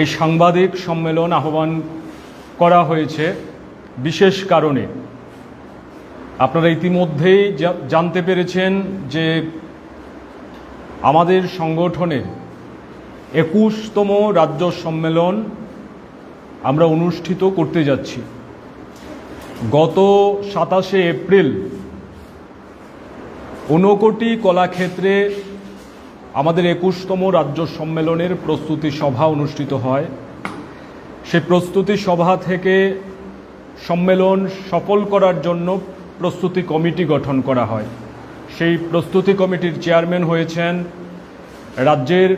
এই সাংবাদিক সম্মেলন আহ্বান করা হয়েছে বিশেষ কারণে। আপনারা ইতিমধ্যেই জানতে পেরেছেন যে আমাদের সংগঠনের একুশতম রাজ্য সম্মেলন আমরা অনুষ্ঠিত করতে যাচ্ছি। গত সাতাশে এপ্রিল ঊনকোটি কলাক্ষেত্রে আমাদের একুশতম রাজ্য সম্মেলনের প্রস্তুতি সভা অনুষ্ঠিত হয়। সেই প্রস্তুতি সভা থেকে সম্মেলন সফল করার জন্য প্রস্তুতি কমিটি গঠন করা হয়। সেই প্রস্তুতি কমিটির চেয়ারম্যান হয়েছেন রাজ্যের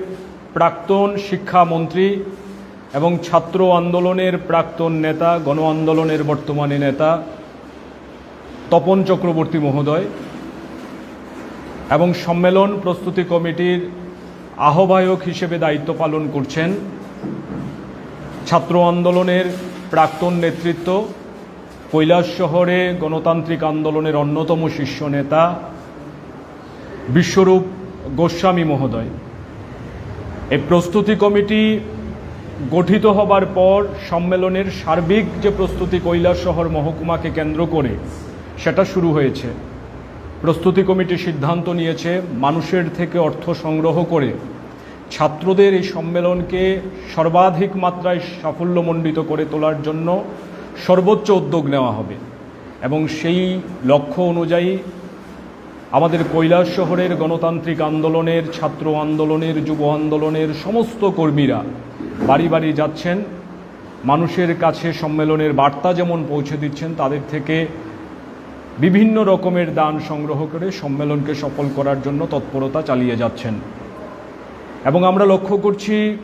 প্রাক্তন শিক্ষামন্ত্রী এবং ছাত্র আন্দোলনের প্রাক্তন নেতা, গণ আন্দোলনের বর্তমানে নেতা তপন চক্রবর্তী মহোদয় এবং সম্মেলন প্রস্তুতি কমিটির আহ্বায়ক হিসেবে দায়িত্ব পালন করছেন ছাত্র আন্দোলনের প্রাক্তন নেতৃত্ব, কৈলাস শহরে গণতান্ত্রিক আন্দোলনের অন্যতম শীর্ষ নেতা বিশ্বরূপ গোস্বামী মহোদয়। এই প্রস্তুতি কমিটি গঠিত হবার পর সম্মেলনের সার্বিক যে প্রস্তুতি কৈলাস শহর মহকুমাকে কেন্দ্র করে, সেটা শুরু হয়েছে। প্রস্তুতি কমিটি সিদ্ধান্ত নিয়েছে মানুষের থেকে অর্থ সংগ্রহ করে ছাত্রদের এই সম্মেলনকে সর্বাধিক মাত্রায় সাফল্যমণ্ডিত করে তোলার জন্য সর্বোচ্চ উদ্যোগ নেওয়া হবে এবং সেই লক্ষ্য অনুযায়ী আমাদের কৈলাস শহরের গণতান্ত্রিক আন্দোলনের, ছাত্র আন্দোলনের, যুব আন্দোলনের সমস্ত কর্মীরা বাড়ি বাড়ি যাচ্ছেন। মানুষের কাছে সম্মেলনের বার্তা যেমন পৌঁছে দিচ্ছেন, তাদের থেকে বিভিন্ন রকমের দান সংগ্রহ করে সম্মেলনকে সফল করার জন্য তৎপরতা চালিয়ে যাচ্ছেন। এবং আমরা লক্ষ্য করছি,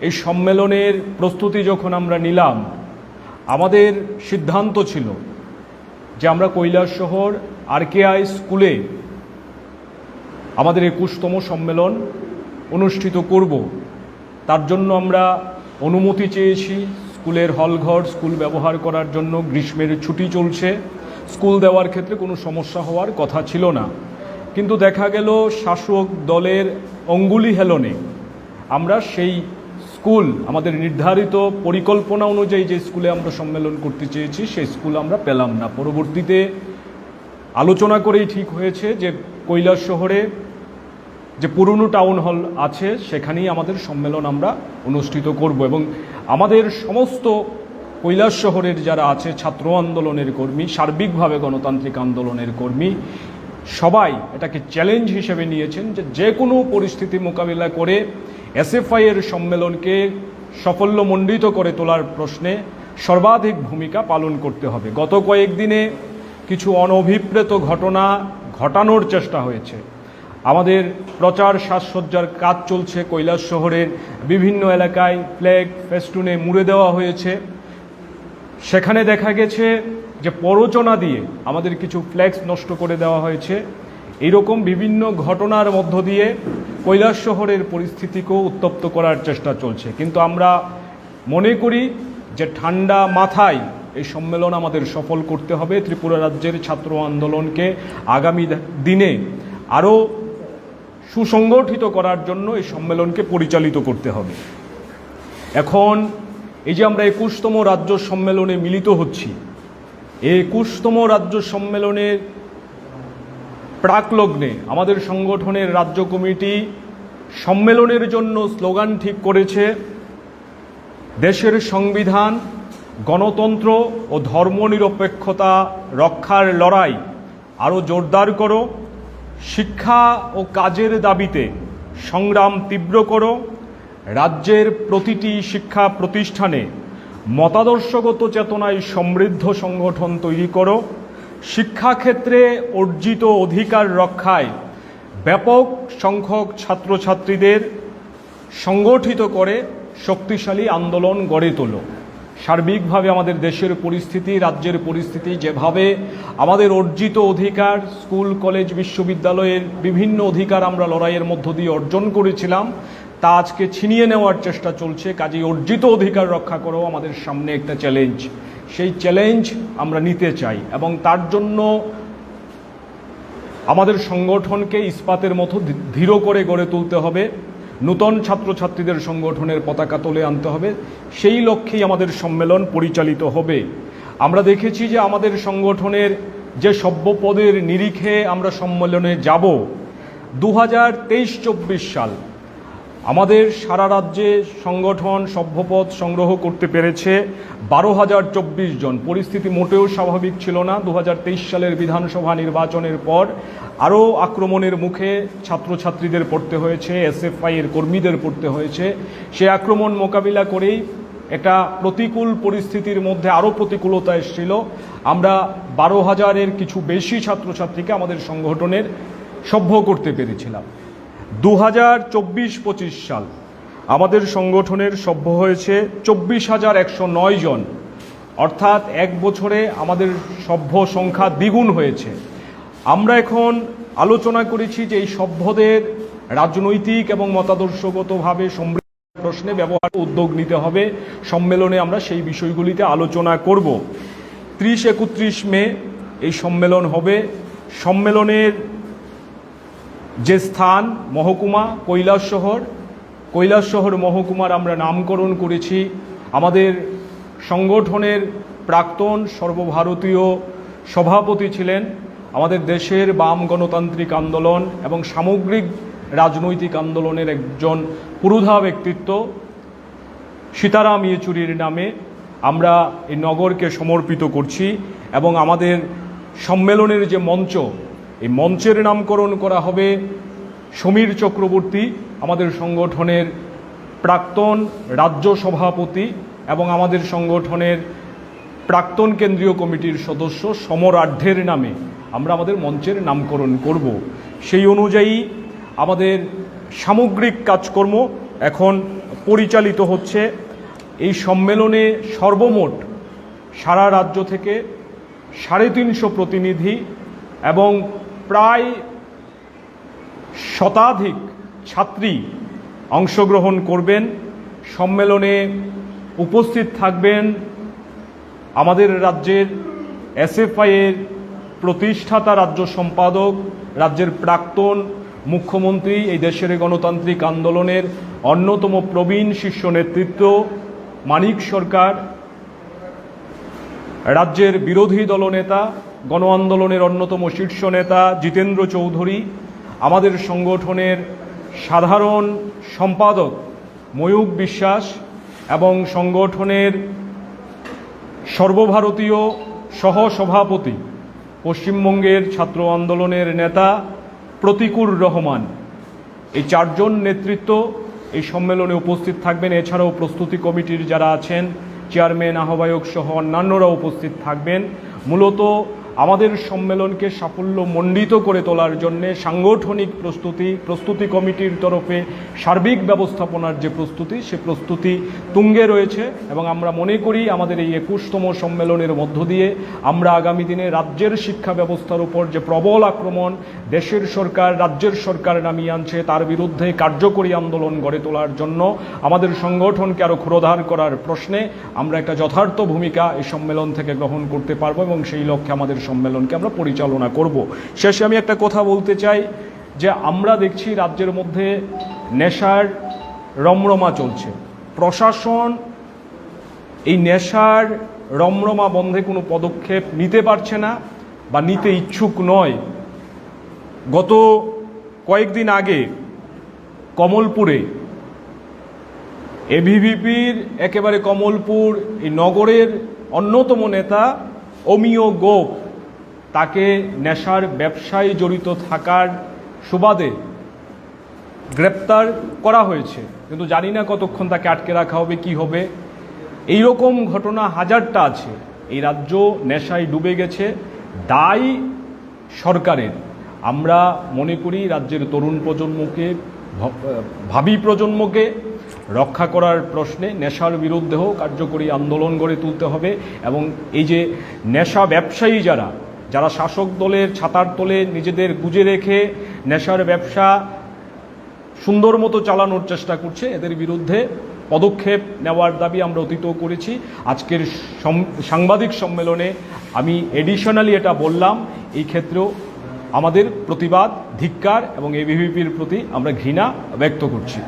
এই সম্মেলনের প্রস্তুতি যখন আমরা নিলাম, আমাদের সিদ্ধান্ত ছিল যে আমরা কৈলাস শহর আরকেআই স্কুলে আমাদের একুশতম সম্মেলন অনুষ্ঠিত করব। তার জন্য আমরা অনুমতি চেয়েছি, স্কুলের হলঘর, স্কুল ব্যবহার করার জন্য, গ্রীষ্মের ছুটি চলছে। স্কুল দেওয়ার ক্ষেত্রে কোনো সমস্যা হওয়ার কথা ছিল না। কিন্তু দেখা গেল শাসক দলের অঙ্গুলি হেলনে আমরা সেই স্কুল, আমাদের নির্ধারিত পরিকল্পনা অনুযায়ী যে স্কুলে আমরা সম্মেলন করতে চেয়েছি, সেই স্কুল আমরা পেলাম না। পরবর্তীতে আলোচনা করেই ঠিক হয়েছে যে কৈলাস শহরে যে পুরনো টাউন হল আছে, সেখানেই আমাদের সম্মেলন আমরা অনুষ্ঠিত করব এবং আমাদের সমস্ত কৈলাস শহরের যারা আছে, ছাত্র আন্দোলনের কর্মী, সার্বিকভাবে গণতান্ত্রিক আন্দোলনের কর্মী, সবাই এটাকে চ্যালেঞ্জ হিসেবে নিয়েছেন যে যে কোনো পরিস্থিতি মোকাবিলা করে এসএফআই এর সম্মেলনকে সাফল্যমণ্ডিত করে তোলার প্রশ্নে সর্বাধিক ভূমিকা পালন করতে হবে। গত কয়েকদিনে কিছু অনভিপ্রেত ঘটনা ঘটানোর চেষ্টা হয়েছে। আমাদের প্রচার সাজসজ্জার কাজ চলছে কৈলাস শহরের বিভিন্ন এলাকায়, ফ্ল্যাগ, ফেস্টুনে মুড়ে দেওয়া হয়েছে। সেখানে দেখা গেছে যে প্ররোচনা দিয়ে আমাদের কিছু ফ্ল্যাক্স নষ্ট করে দেওয়া হয়েছে। এইরকম বিভিন্ন ঘটনার মধ্য দিয়ে কৈলাস শহরের পরিস্থিতিকেও উত্তপ্ত করার চেষ্টা চলছে। কিন্তু আমরা মনে করি যে ঠান্ডা মাথায় এই সম্মেলন আমাদের সফল করতে হবে। ত্রিপুরা রাজ্যের ছাত্র আন্দোলনকে আগামী দিনে আরও সুসংগঠিত করার জন্য এই সম্মেলনকে পরিচালিত করতে হবে। এখন এই যে আমরা একুশতম রাজ্য সম্মেলনে মিলিত হচ্ছি, একুশতম রাজ্য সম্মেলনের প্রাকলগ্নে আমাদের সংগঠনের রাজ্য কমিটি সম্মেলনের জন্য স্লোগান ঠিক করেছে, দেশের সংবিধান, গণতন্ত্র ও ধর্মনিরপেক্ষতা রক্ষার লড়াই আরও জোরদার করো, শিক্ষা ও কাজের দাবিতে সংগ্রাম তীব্র করো রাজ্যের প্রতিটি শিক্ষা প্রতিষ্ঠানে মতাদর্শগত চেতনায় সমৃদ্ধ সংগঠন তৈরি করো। শিক্ষাক্ষেত্রে অর্জিত অধিকার রক্ষায় ব্যাপক সংখ্যক ছাত্রছাত্রীদের সংগঠিত করে শক্তিশালী আন্দোলন গড়ে তোলো। সার্বিকভাবে আমাদের দেশের পরিস্থিতি, রাজ্যের পরিস্থিতি যেভাবে আমাদের অর্জিত অধিকার, স্কুল, কলেজ, বিশ্ববিদ্যালয়ের বিভিন্ন অধিকার আমরা লড়াইয়ের মধ্য দিয়ে অর্জন করেছিলাম তা আজকে ছিনিয়ে নেওয়ার চেষ্টা চলছে। কাজেই অর্জিত অধিকার রক্ষা করো, আমাদের সামনে একটা চ্যালেঞ্জ সেই চ্যালেঞ্জ আমরা নিতে চাই এবং তার জন্য আমাদের সংগঠনকে ইস্পাতের মতো ধীর করে গড়ে তুলতে হবে। নূতন ছাত্রছাত্রীদের সংগঠনের পতাকা তোলে আনতে হবে। সেই লক্ষ্যেই আমাদের সম্মেলন পরিচালিত হবে। আমরা দেখেছি যে আমাদের সংগঠনের যে সভ্যপদের নিরিখে আমরা সম্মেলনে যাব। দু হাজার তেইশ চব্বিশ সাল আমাদের সারা রাজ্যে সংগঠন সভ্যপদ সংগ্রহ করতে পেরেছে বারো হাজার চব্বিশ জন। পরিস্থিতি মোটেও স্বাভাবিক ছিল না। দু হাজার তেইশ সালের বিধানসভা নির্বাচনের পর আরও আক্রমণের মুখে ছাত্রছাত্রীদের পড়তে হয়েছে এসএফআই এর কর্মীদের পড়তে হয়েছে। সে আক্রমণ মোকাবিলা করেই একটা প্রতিকূল পরিস্থিতির মধ্যে আরও প্রতিকূলতা এসেছিল। আমরা বারো হাজারের কিছু বেশি ছাত্রছাত্রীকে আমাদের সংগঠনের সভ্য করতে পেরেছিলাম। দু হাজার চব্বিশ পঁচিশ সাল আমাদের সংগঠনের সভ্য হয়েছে চব্বিশ হাজার একশো নয় জন। অর্থাৎ এক বছরে আমাদের সভ্য সংখ্যা দ্বিগুণ হয়েছে। আমরা এখন আলোচনা করেছি যে এই সভ্যদের রাজনৈতিক এবং মতাদর্শগতভাবে সমৃদ্ধ প্রশ্নে ব্যবহার উদ্যোগ নিতে হবে। সম্মেলনে আমরা সেই বিষয়গুলিতে আলোচনা করব। ত্রিশ একত্রিশ মে এই সম্মেলন হবে। সম্মেলনের যে স্থান, মহকুমা, কৈলাস শহর কৈলাস শহর মহকুমার আমরা নামকরণ করেছি, আমাদের সংগঠনের প্রাক্তন সর্বভারতীয় সভাপতি ছিলেন, আমাদের দেশের বাম গণতান্ত্রিক আন্দোলন এবং সামগ্রিক রাজনৈতিক আন্দোলনের একজন পুরুধা ব্যক্তিত্ব, সীতারাম ইয়েচুরির নামে আমরা এই নগরকে সমর্পিত করছি এবং আমাদের সম্মেলনের যে মঞ্চ এই মঞ্চের নামকরণ করা হবে সমীর চক্রবর্তী, আমাদের সংগঠনের প্রাক্তন রাজ্য সভাপতি এবং আমাদের সংগঠনের প্রাক্তন কেন্দ্রীয় কমিটির সদস্য সমর আঢ্যের নামে আমরা আমাদের মঞ্চের নামকরণ করব। সেই অনুযায়ী আমাদের সামগ্রিক কাজকর্ম এখন পরিচালিত হচ্ছে। এই সম্মেলনে সর্বমোট সারা রাজ্য থেকে সাড়ে তিনশো প্রতিনিধি এবং প্রায় শতাধিক ছাত্রী অংশগ্রহণ করবেন, সম্মেলনে উপস্থিত থাকবেন আমাদের রাজ্যের এসএফআইয়ের প্রতিষ্ঠাতা রাজ্য সম্পাদক, রাজ্যের প্রাক্তন মুখ্যমন্ত্রী, এই দেশের গণতান্ত্রিক আন্দোলনের অন্যতম প্রবীণ শীর্ষ নেতৃত্ব, মানিক সরকার, রাজ্যের বিরোধী দলনেতা গণ আন্দোলনের অন্যতম শীর্ষ নেতা জিতেন্দ্র চৌধুরী, আমাদের সংগঠনের সাধারণ সম্পাদক ময়ূক বিশ্বাস এবং সংগঠনের সর্বভারতীয় সহসভাপতি, পশ্চিমবঙ্গের ছাত্র আন্দোলনের নেতা প্রতিকুর রহমান। এই চারজন নেতৃত্ব এই সম্মেলনে উপস্থিত থাকবেন। এছাড়াও প্রস্তুতি কমিটির যারা আছেন, চেয়ারম্যান, আহ্বায়ক সহ অন্যান্যরা উপস্থিত থাকবেন। মূলত আমাদের সম্মেলনকে সাফল্য মণ্ডিত করে তোলার জন্যে সাংগঠনিক প্রস্তুতি প্রস্তুতি কমিটির তরফে সার্বিক ব্যবস্থাপনার যে প্রস্তুতি, সে প্রস্তুতি তুঙ্গে রয়েছে এবং আমরা মনে করি আমাদের এই একুশতম সম্মেলনের মধ্য দিয়ে আমরা আগামী দিনে রাজ্যের শিক্ষা ব্যবস্থার উপর যে প্রবল আক্রমণ দেশের সরকার, রাজ্যের সরকার নামিয়ে আনছে, তার বিরুদ্ধে কার্যকরী আন্দোলন গড়ে তোলার জন্য আমাদের সংগঠনকে আরও ক্ষুরোধার করার প্রশ্নে আমরা একটা যথার্থ ভূমিকা এই সম্মেলন থেকে গ্রহণ করতে পারব এবং সেই লক্ষ্যে আমাদের সম্মেলনকে আমরা পরিচালনা করব। শেষে আমি একটা কথা বলতে চাই যে আমরা দেখছি রাজ্যের মধ্যে নেশার রমরমা চলছে। প্রশাসন এই নেশার রমরমা বন্ধে কোনো পদক্ষেপ নিতে পারছে না বা নিতে ইচ্ছুক নয়। গত কয়েকদিন আগে কমলপুরে এভিভিপির একেবারে কমলপুর এই নগরের অন্যতম নেতা অমিয় গোপ তাকে নেশার ব্যবসায় জড়িত থাকার সুবাদে গ্রেপ্তার করা হয়েছে। কিন্তু জানি না কতক্ষণ তাকে আটকে রাখা হবে, কি হবে। এই রকম ঘটনা হাজারটা আছে। এই রাজ্য নেশায় ডুবে গেছে দায় সরকারের। আমরা মনে করি রাজ্যের তরুণ প্রজন্মকে ভাবি প্রজন্মকে রক্ষা করার প্রশ্নে নেশার বিরুদ্ধেও কার্যকরী আন্দোলন গড়ে তুলতে হবে এবং এই যে নেশা ব্যবসায়ী যারা যারা শাসক দলের ছাতার তলে নিজেদের গুজে রেখে নেশার ব্যবসা সুন্দর মতো চালানোর চেষ্টা করছে, এদের বিরুদ্ধে পদক্ষেপ নেওয়ার দাবি আমরা অতীতও করেছি। আজকের সাংবাদিক সম্মেলনে আমি এডিশনালি এটা বললাম, এই ক্ষেত্রেও আমাদের প্রতিবাদ, ধিক্কার এবং এবিভিপির প্রতি আমরা ঘৃণা ব্যক্ত করছি।